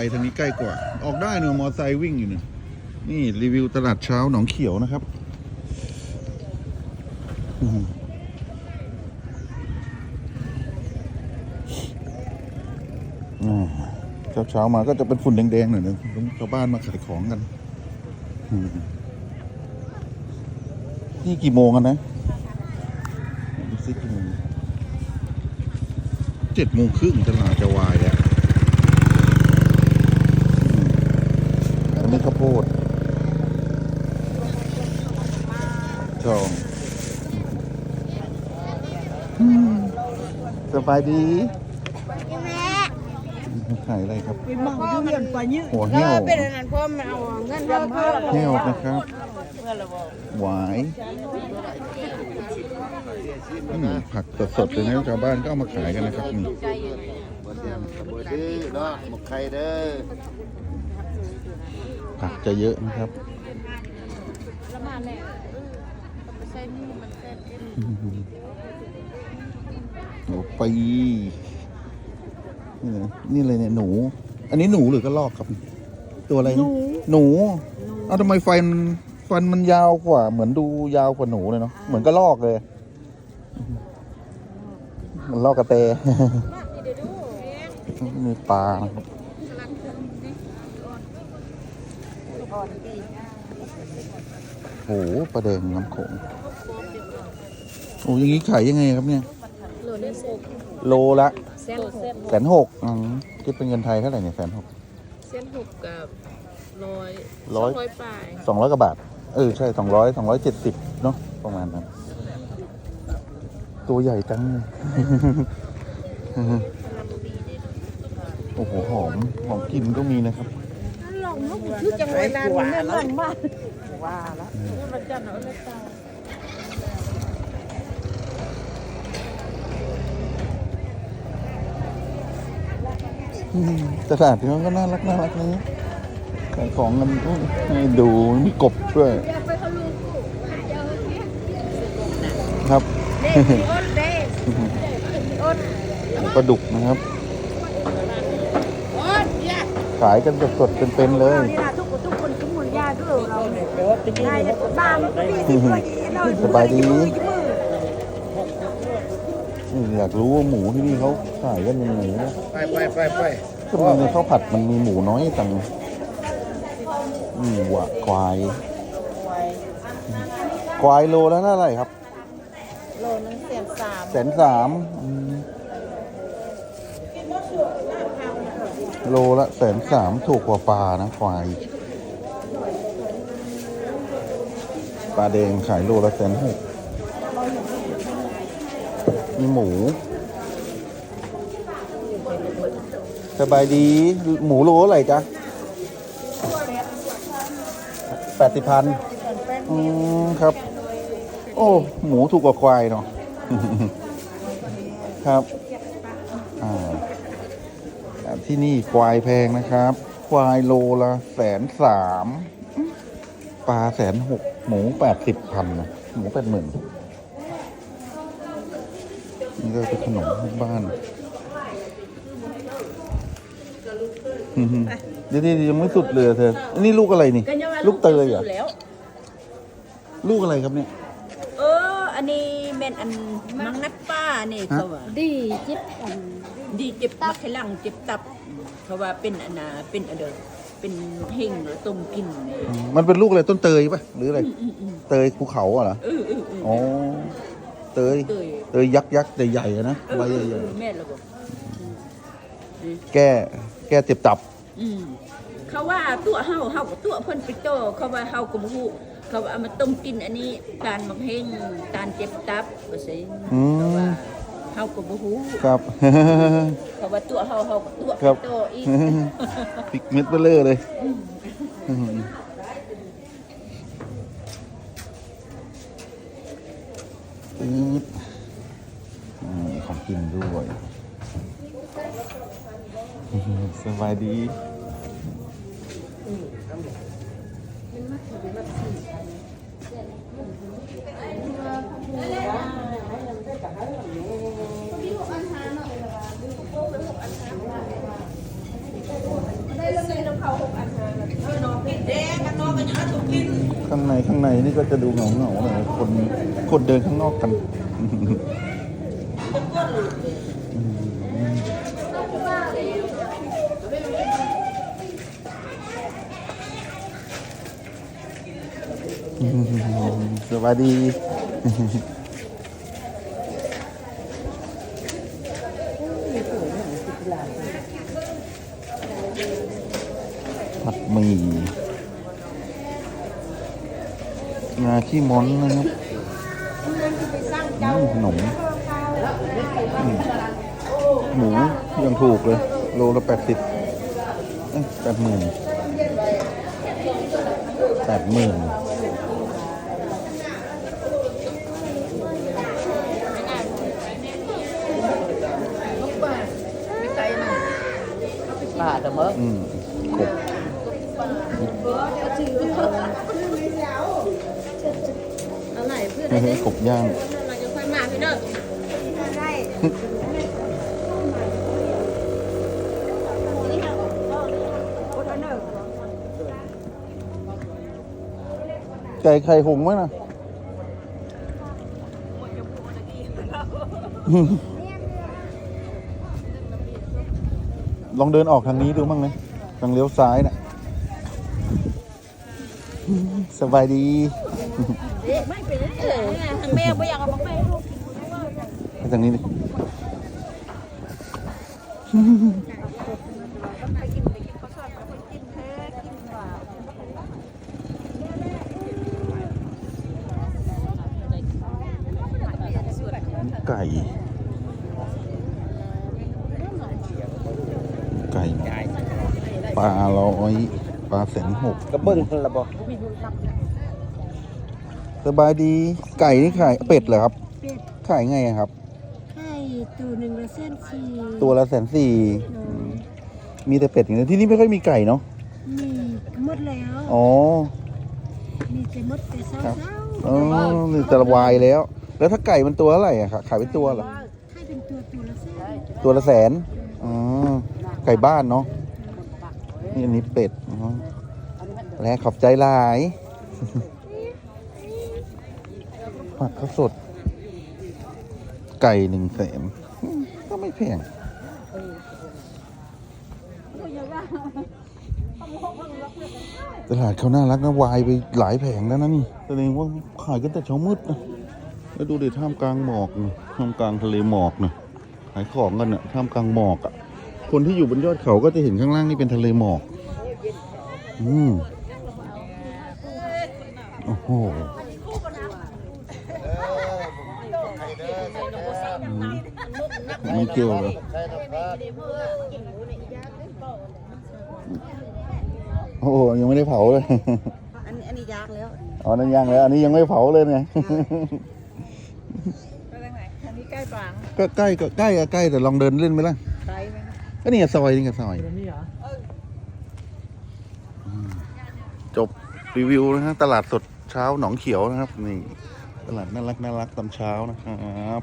ไปทางนี้ใกล้กว่า ออกได้เนอะมอไซค์วิ่งอยู่เนี่ยนี่รีวิวตลาดเช้าหนองเขียวนะครับเช้าเช้ามาก็จะเป็นฝุ่นแดงๆหน่อยนะชาวบ้านมาขายของกัน นี่กี่โมงกันนะเจ็ดโมงครึ่งตลาดจะวายแล้ว อั นนี้ข้าวโพดจองอืมสบายดีขายอะไรครับไปหมองอยู่เรียนไปยืดหัวเหี้ยวเป็นอันนั้นพ่อมาเอาเงินเพิ่มเพิ่มเหี้ยวนะครับหวายอืมผักสดๆเลยนะชาวบ้านก็เอามาขายกันนะครับนี่บนเดียมบนดื้อเนาะหมกไข่เด้อ ผักจะเยอะนะครับละมาแน่ไปใส่นี่มันแซ่บเอ็นหนูปีนี่นะนี่เลยเนี่ยหนู อันนี้หนูหรือกระรอกครับ ตัวอะไรนะหนูเอาทำไมฟันฟันมันยาวกว่า เหมือนดูยาวกว่าหนูเลยเนาะเหมือนกระรอกเลยเหมันลอกกระเตมีปลานะครับ โอ้โหปลาแดงน้ำโขงโอ้อยางนี้ขายยังไงครับเนี่ย โลนี่สุกโลละเส้นเส้นแสนหกอืมคิดเป็นเงินไทยเท่าไหร่เนี่ยแสนหกเส้นหกกับร้อยร้อยร้อยปลายสองร้อยกว่าบาท เออ ใช่สองร้อยสองร้อยเจ็ดสิบเนาะประมาณนั้น ตัวใหญ่จัง โอ้โห หอม หอมกลิ่นก็มีนะครับห ลงนกคือจังเวลาเนี่ยหลงมากว่าแล้วมันจะเอาเลยตาตลาดที่มันก็น่ารักน่ารักนะขายของกันอุ๊ยให้ดูมีกบด้วยครับเด็กอ้นเด็กอ้นปลาดุกนะครับอ้นเนี่ย ขายกันสดๆเป็นๆเลย นี่นะทุกคนทุกคนทุกคนยาด้วยเราเนี่ยได้เลยบ้านมันก็ดีสิเลยเราสบายดีอืมอยากรู้ว่าหมูที่นี่เขาขายกันยังไงนะไปไปไปไปทำไมในข้าวผัดมันมีหมูน้อยจังอืมหวควาย ควายโลแล้วเท่าไหร่ครับ โลนึงเสียนสามแสนสามอืม โลละแสนสามถูกกว่าปลานะควายปลาแดงขายโลละแสนหกมีหมู สบายดีหมูโลเท่าไหร่จ๊ะแปดสิบพันอืมครับ โอ้ หมูถูกกว่าควายเนาะครับ อ่าอ่า ที่นี่ควายแพงนะครับ ควายโลละแสนสามปลาแสนหกหมูแปดสิบพันนะหมูแปดหมื่นนี่ก็เป็นขนมพื้นบ้านอืมเดี๋ยวๆยังไม่สุดเลยอะเธออันนี้ลูกอะไรนี่ ลูกเตยเหรอแล้วลูกอะไรครับเนี่ย เออ อันนี้แม่นอันมังนัดป้านี่เขาว่าดีจิบอัน ดีเจ็บมักขลังเจ็บตับ เพราะว่าเป็นอันนาเป็นอันเดอเป็นเฮงหรือต้มกินนี่มันเป็นลูกอะไรต้นเตยปะหรืออะไรเตยภูเขาอะเหรอ เออเออเอออ๋อ เตย เตยเตยยักษ์ยักษ์ใหญ่ๆอะนะเออใบเออใหญ่เออแม่ระบบๆแก้แก้เจ็บตับ อืมเขาว่าตัวเฮาเฮากับตัวเพิ่นไปโตเขาว่าเฮาก็บ่ฮู้เขาว่าเอามาต้มกินอันนี้ตาลมักเฮงตาลเจ็บตับว่าซี่อืม เขาว่าเฮาก็บ่ฮู้ครับเขาว่าตัวเฮาเฮาก็ตัวครับโตอีกปิกเม็ดเบลเลอร์เลยอืมอืดนี่ของกินด้วยสบายดี ข้างในนี่ก็จะดูเหงาเหงาๆหน่อยคนคนเดินข้างนอกกันสวัสดีผัดหมี่งา ขี้ม้อนนะครับอืมขนมอืมหมูยังถูกเลย โลละแปดสิบแปดหมื่นแปดหมื่นบาทเมื่ออืมกบเอาไห นเพื่อนเฮ้ยกบย่างเราจะค่อยมาพี่เด้อได้ไก่ไข่หงไหมนะลองเดินออกทางนี้ดูบ้างไหมทางเลี้ยวซ้ายน่ะสบายดี ไม่เป็นเลยทางแม่ไม่อยากเอามาไปลูกไปทางนี้ดิไก่ไก่ปลาร้อยปลาแสนหกกระเบื้องระบบ สบายดีไก่นี่ขายเป็ดเหรอครับ เป็ดขายไงอะครับไข่ตัวหนึ่งละเส้นสี่ตัวละแสนสี่อืมมีแต่เป็ดอย่างเดียวที่นี่ไม่ค่อยมีไก่เนาะมีหมดแล้วอ๋อมีแต่มดแต่เศร้าครับเศร้าอ๋อนี่จะวายแล้ว แล้วถ้าไก่มันตัวเท่าไหร่อะครับขายเป็นตัวเหรอให้เป็นตัวตัวละเส้นตัวละแสนอ๋อไก่บ้านเนาะนี่อันนี้เป็ดอ๋อและขอบใจหลาย ผักข้าวสด ไก่หนึ่งแสนก็ไม่แพงตลาดเขาน่ารักนะวายไปหลายแผงแล้วนะนี่แสดงว่าขายกันแต่เช้ามืดนะแล้วดูเดิท่ามกลางหมอกท่ามกลางทะเลหมอกนะขายของกันนะท่ามกลางหมอกอะ คนที่อยู่บนยอดเขาก็จะเห็นข้างล่างนี่เป็นทะเลหมอก อืมโอ้โหอืม ไม่เกี่ยวเลยโอ้โหยังไม่ได้เผาเลย อันนี้อันนี้ยากแล้ว อ๋อ นั่นยังแล้ว อันนี้ยังไม่เผาเลยเนี่ยไปทางไหนทางนี้ใกล้ปางก็ใกล้ก็ใกล้อะใกล้แต่ลองเดินเล่นไหมล่ะไกลไหมก็นี่ไงซอยนี่ไงซอยเดี๋ยวนี้เหรอจบรีวิวนะฮะตลาดสดเช้าหนองเขียวนะครับ นี่ ตลาดน่ารักน่ารักตอนเช้านะครับ